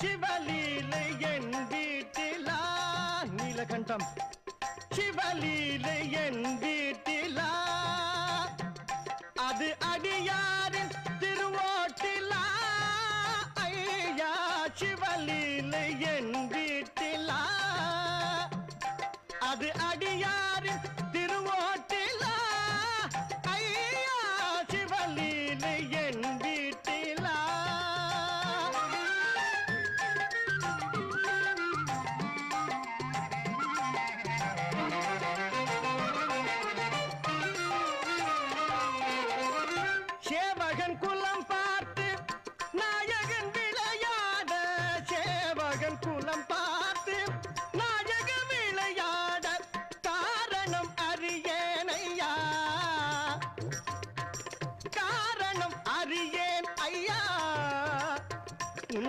சிவலீலை என் வீட்டிலா நீலகண்டம். சிவலீலை என் வீட்டிலா அது அடியாரின் திருவோட்டிலா. ஐயா சிவலீலை என் வீட்டிலா அது அடியாரின் திருவோட்டிலா. ஐயா சிவலீலை அறியேன் ஐயா.